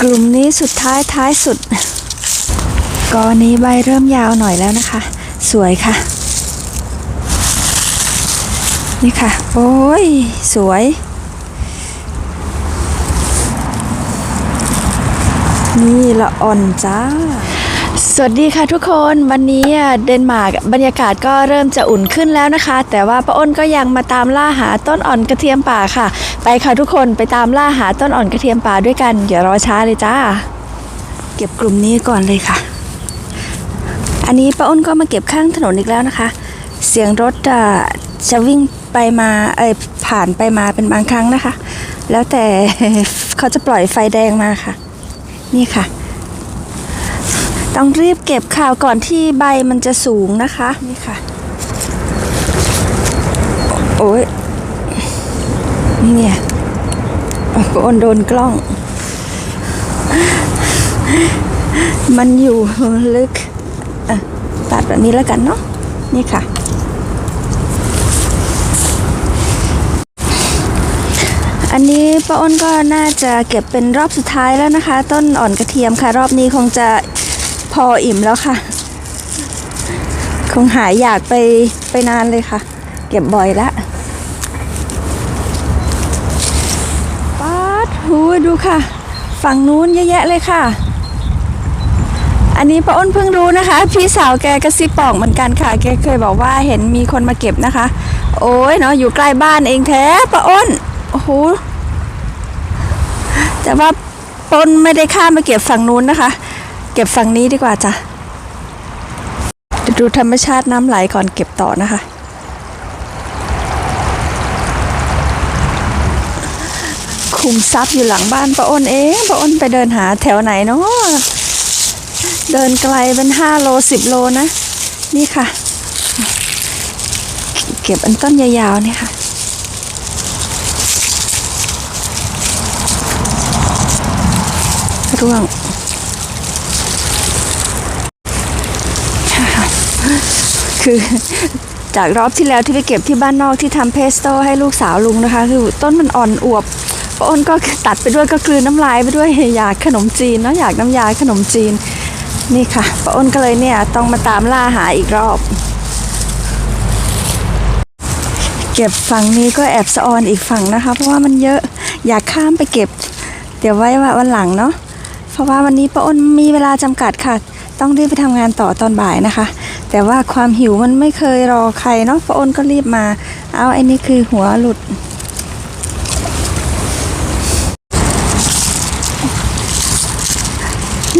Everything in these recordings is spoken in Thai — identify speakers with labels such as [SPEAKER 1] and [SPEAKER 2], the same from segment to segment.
[SPEAKER 1] กลุ่มนี้สุดท้ายท้ายสุดกอนี้ใบเริ่มยาวหน่อยแล้วนะคะ สวยค่ะ นี่ค่ะ โอ้ย สวย นี่ละอ่อนจ้า สวัสดีค่ะทุกคนวันนี้อะเดนมาร์กบรรยากาศก็เริ่มจะอุ่นขึ้นแล้วนะคะ แต่ว่าป้าอ้นก็ยังมาตามล่าหาต้นอ่อนกระเทียมป่าค่ะ ไปค่ะทุกคนไปตามล่าหาต้นอ่อนกระเทียมป่าด้วยกันอย่ารอช้าเลยจ้า เก็บกลุ่มนี้ก่อนเลยค่ะ อันนี้ป้าอ้นก็มาเก็บข้างถนนอีกแล้วนะคะ เสียงรถจะวิ่งไปมาเอยผ่านไปมาเป็นบางครั้งนะคะ แล้วแต่เขาจะปล่อยไฟแดงมาค่ะ นี่ค่ะ ต้องรีบเก็บข่าวก่อนที่ใบมันจะสูงนะคะ นี่ค่ะ โอ้ยเนี่ยโอนโดนกล้อง มันอยู่ลึกอะตัดแบบนี้แล้วกันเนาะนี่ค่ะ อันนี้ป้าอ้นก็น่าจะเก็บเป็นรอบสุดท้ายแล้วนะคะ ต้นอ่อนกระเทียมค่ะ รอบนี้คงจะ พออิ่มแล้วค่ะ คงหายอยากไปไปนานเลยค่ะ เก็บบ่อยละป๊าดหูยดูค่ะ ฝั่งนู้นเยอะแยะเลยค่ะ อันนี้ป้าอ้นเพิ่งรู้นะคะ พี่สาวแกกระซิบบอกเหมือนกันค่ะ แกเคยบอกว่าเห็นมีคนมาเก็บนะคะ โอ้ยเนาะอยู่ใกล้บ้านเองแท้ป้าอ้นโอ้โหแต่ว่าป้าอ้นไม่ได้ข้ามมาเก็บฝั่งนู้นนะคะ เก็บฝั่งนี้ดีกว่าจ้ะเดี๋ยวดูธรรมชาติน้ำไหลก่อนเก็บต่อนะคะ คุมทรัพย์อยู่หลังบ้านป้าอ้นเองป้าอ้นไปเดินหาแถวไหนเนาะเดินไกลเป็นห้าโลสิบโลนะ นี่ค่ะ เก็บอันต้นยาวๆนี่ค่ะร่วง คือจากรอบที่แล้วที่ไปเก็บที่บ้านนอกที่ทำเพสโต้ให้ลูกสาวลุงนะคะ คือต้นมันอ่อนอวบป้าอ้นก็ตัดไปด้วยก็กลืนน้ำลายไปด้วยอยากขนมจีนเนาะอยากน้ำยาขนมจีน นี่ค่ะป้าอ้นก็เลยเนี่ยต้องมาตามล่าหาอีกรอบ เก็บฝั่งนี้ก็แอบสะออนอีกฝั่งนะคะ เพราะว่ามันเยอะอยากข้ามไปเก็บ เดี๋ยวไว้ว่าวันหลังเนาะเพราะว่าวันนี้ป้าอ้นมีเวลาจำกัดค่ะ ต้องรีบไปทำงานต่อตอนบ่ายนะคะ แต่ว่าความหิวมันไม่เคยรอใครเนาะป้าอ้นก็รีบมา เอาไอ้นี่คือหัวหลุด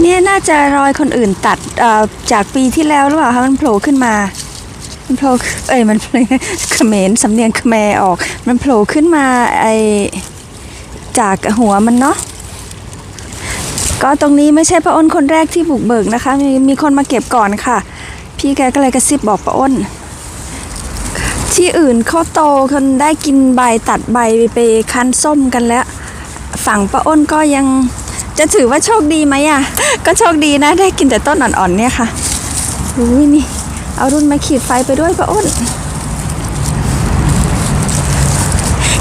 [SPEAKER 1] เนี่ยน่าจะรอยคนอื่นตัดจากปีที่แล้วหรือเปล่าคะมันโผล่ขึ้นมามันโผล่เอ้ยมันเขมรสำเนียงเขมรออก มันโผล่ขึ้นมาไอจากหัวมันเนาะก็ตรงนี้ไม่ใช่ป้าอ้นคนแรกที่บุกเบิกนะคะ มีมีคนมาเก็บก่อนค่ะ พี่แกก็เลยกระซิบบอกป้าอ้น ที่อื่นเขาโตคนได้กินใบตัดใบไปคั้นส้มกันแล้ว ฝั่งป้าอ้นก็ยังจะถือว่าโชคดีไหมอะ ก็โชคดีนะได้กินแต่ต้นอ่อนๆเนี่ยค่ะอุ้ยนี่ เอารุ่นมาขีดไฟไปด้วยป้าอ้น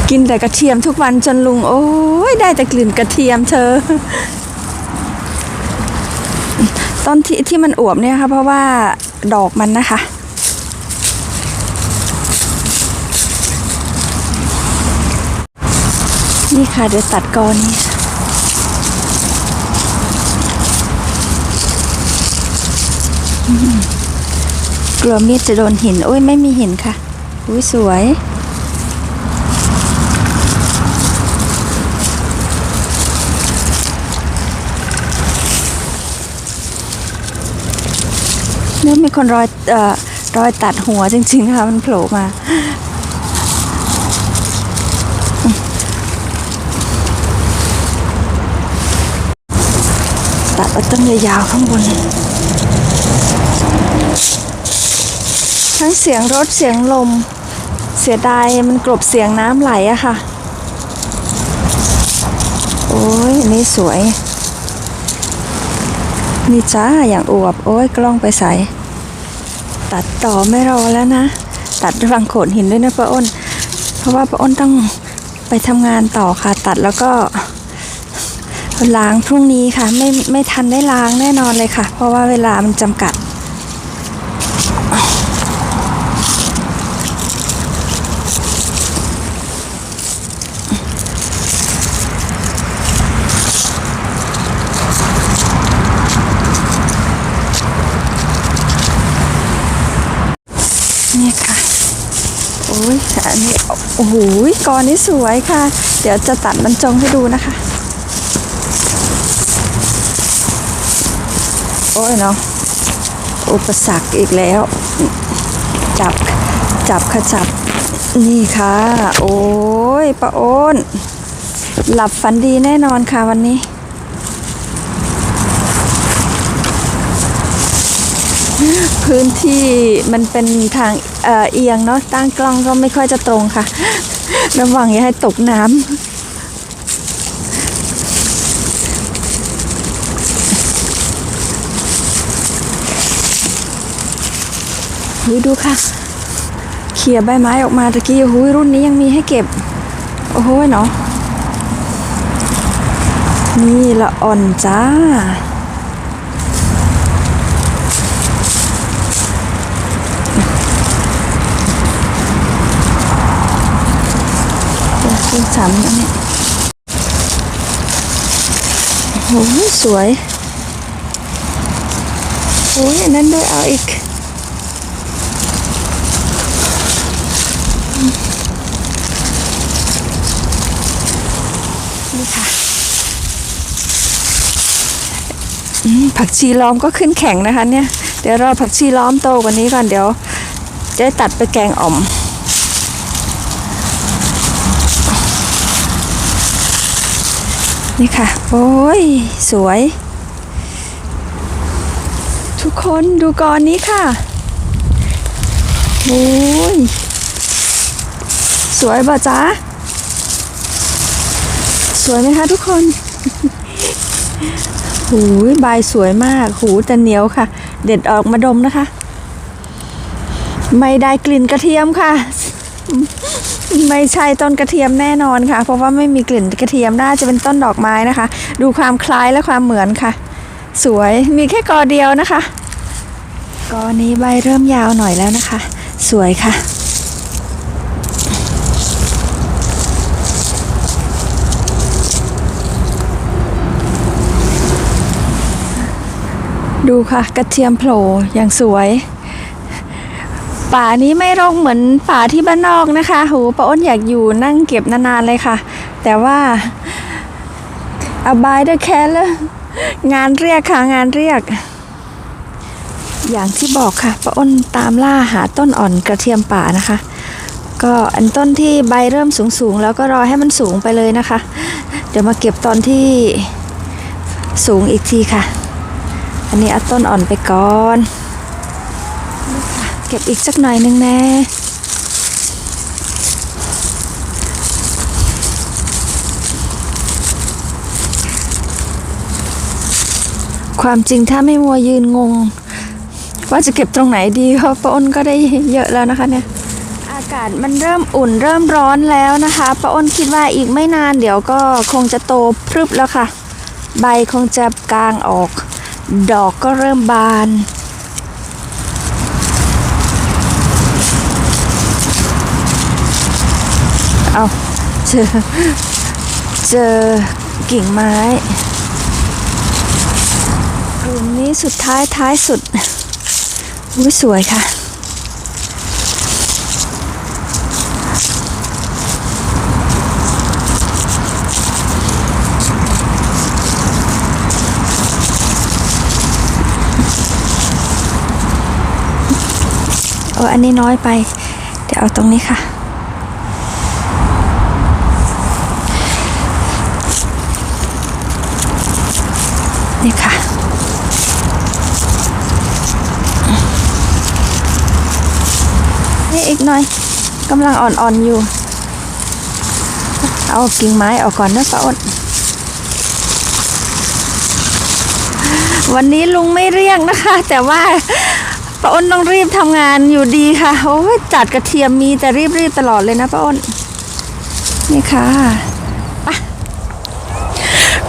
[SPEAKER 1] กินแต่กระเทียมทุกวันจนลุง โอ้ยได้แต่กลิ่นกระเทียมเธอต้นที่ที่มันอวบเนี่ยค่ะเพราะว่า ดอกมันนะคะ นี่ค่ะเดี๋ยวตัดกอนนี้กลัวมีดจะโดนหิน โอ้ยไม่มีหินค่ะอุ้ยสวย เนี่ยมีคนรอยเอ่อรอยตัดหัวจริงๆนะคะมันโผล่มาตัดเอาต้นยาวๆข้างบน ทั้งเสียงรถเสียงลม เสียดายมันกลบเสียงน้ำไหลอะค่ะ โอ้ยอันนี่สวย นี่จ้าอย่างอวบ โอ้ยกล้องไปใส่ตัดต่อไม่รอแล้วนะ ตัดรังโขดหินด้วยนะป้าอ้น เพราะว่าป้าอ้นต้องไปทำงานต่อค่ะ ตัดแล้วก็ล้างพรุ่งนี้ค่ะ ไม่ไม่ทันได้ล้างแน่นอนเลยค่ะ เพราะว่าเวลามันจำกัด เนี่ยค่ะ โอ้ยอันนี้โอ้โหกอนี้สวยค่ะ เดี๋ยวจะตัดบรรจงให้ดูนะคะ โอ้ยเนาะอุปสรรคอีกแล้ว จับจับค่ะจับนี่ค่ะ โอ้ยป้าโอน หลับฝันดีแน่นอนค่ะวันนี้ พื้นที่มันเป็นทางเอ,อเอียงเนาะตั้งกล้องก็ไม่ค่อยจะตรงค่ะ ระวังอย่าให้ตกน้ำหุยดูค่ะ เขี่ยใบไม้ออกมาตะกี้หุยรุ่นนี้ยังมีให้เก็บ โอ้โหเนาะ นี่ละอ่อนจ้า เป็นเครื่องซ้ำอันนี้โอ้โหสวยโอ้ยอันนั้นด้วยเอาอีกนี่ค่ะผักชีล้อมก็ขึ้นแข็งนะคะเนี่ย เดี๋ยวรอผักชีล้อมโตกว่านี้ก่อนเดี๋ยว จะตัดไปแกงอ่อม นี่ค่ะ โอ้ย สวย ทุกคนดูกอนนี้ค่ะ โอ้ย สวยบ่จ๊ะ สวยไหมคะทุกคนหูยใบสวยมาก หูแต่เหนียวค่ะ เด็ดออกมาดมนะคะ ไม่ได้กลิ่นกระเทียมค่ะ ไม่ใช่ต้นกระเทียมแน่นอนค่ะ เพราะว่าไม่มีกลิ่นกระเทียมน่าจะเป็นต้นดอกไม้นะคะ ดูความคล้ายและความเหมือนค่ะ สวยมีแค่กอเดียวนะคะกอนี้ใบเริ่มยาวหน่อยแล้วนะคะ สวยค่ะดูค่ะ กระเทียมโผล่อย่างสวย ป่านี้ไม่รกเหมือนป่าที่บ้านนอกนะคะโหป้าอ้นอยากอยู่นั่งเก็บนานๆเลยค่ะ แต่ว่าอบายด้วยแคลงานเรียกค่ะงานเรียก อย่างที่บอกค่ะป้าอ้นตามล่าหาต้นอ่อนกระเทียมป่านะคะ ก็อันต้นที่ใบเริ่มสูงๆ แล้วก็รอให้มันสูงไปเลยนะคะ เดี๋ยวมาเก็บตอนที่สูงอีกทีค่ะ อันนี้เอาต้นอ่อนไปก่อน เก็บอีกสักหน่อยนึงแน่ความจริงถ้าไม่มัวยืนงง ว่าจะเก็บตรงไหนดีเพราะป้าอ้นก็ได้เยอะแล้วนะคะเนี่ยอากาศมันเริ่มอุ่นเริ่มร้อนแล้วนะคะป้าอ้นคิดว่าอีกไม่นานเดี๋ยวก็คงจะโตพรึบแล้วค่ะ ใบคงจะกลางออก ดอกก็เริ่มบาน เอาเจอเจอกิ่งไม้กลุ่มนี้สุดท้ายท้ายสุดอุ้ยสวยค่ะ โอ้อันนี้น้อยไป เดี๋ยวเอาตรงนี้ค่ะ นี่ค่ะ นี่อีก หน่อยกำลังอ่อนๆอยู่ เอากิ่งไม้ออกก่อนนะป้าอ้นวันนี้ลุงไม่เรียกนะคะ แต่ว่าป้าอ้นต้องรีบทำงานอยู่ดีค่ะโอ้ยจัดกระเทียมมีแต่รีบๆตลอดเลยนะป้าอ้นนี่ค่ะ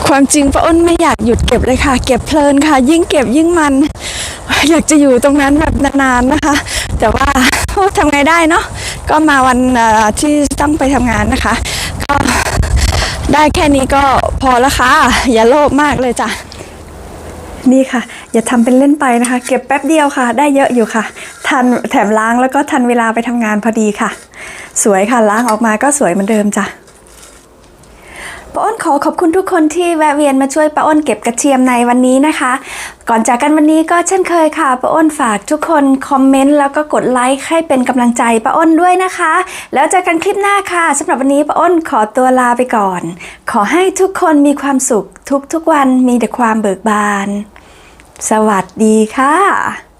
[SPEAKER 1] ความจริงป้าอ้นไม่อยากหยุดเก็บเลยค่ะ เก็บเพลินค่ะ ยิ่งเก็บยิ่งมัน อยากจะอยู่ตรงนั้นแบบนานๆนะคะ แต่ว่าทำไงได้เนาะก็มาวันที่ต้องไปทำงานนะคะ ก็ได้แค่นี้ก็พอแล้วค่ะอย่าโลภมากเลยจ้ะนี่ค่ะ อย่าทำเป็นเล่นไปนะคะ เก็บแป๊บเดียวค่ะ ได้เยอะอยู่ค่ะ ทันแถมล้างแล้วก็ทันเวลาไปทำงานพอดีค่ะ สวยค่ะล้างออกมาก็สวยเหมือนเดิมจ้ะ ป้าอ้นขอขอบคุณทุกคนที่แวะเวียนมาช่วยป้าอ้นเก็บกระเทียมในวันนี้นะคะ ก่อนจากกันวันนี้ก็เช่นเคยค่ะป้าอ้นฝากทุกคนคอมเมนต์แล้วก็กดไลค์ให้เป็นกำลังใจป้าอ้นด้วยนะคะ แล้วเจอกันคลิปหน้าค่ะสำหรับวันนี้ป้าอ้นขอตัวลาไปก่อน ขอให้ทุกคนมีความสุขทุกๆวันมีแต่ความเบิกบาน สวัสดีค่ะ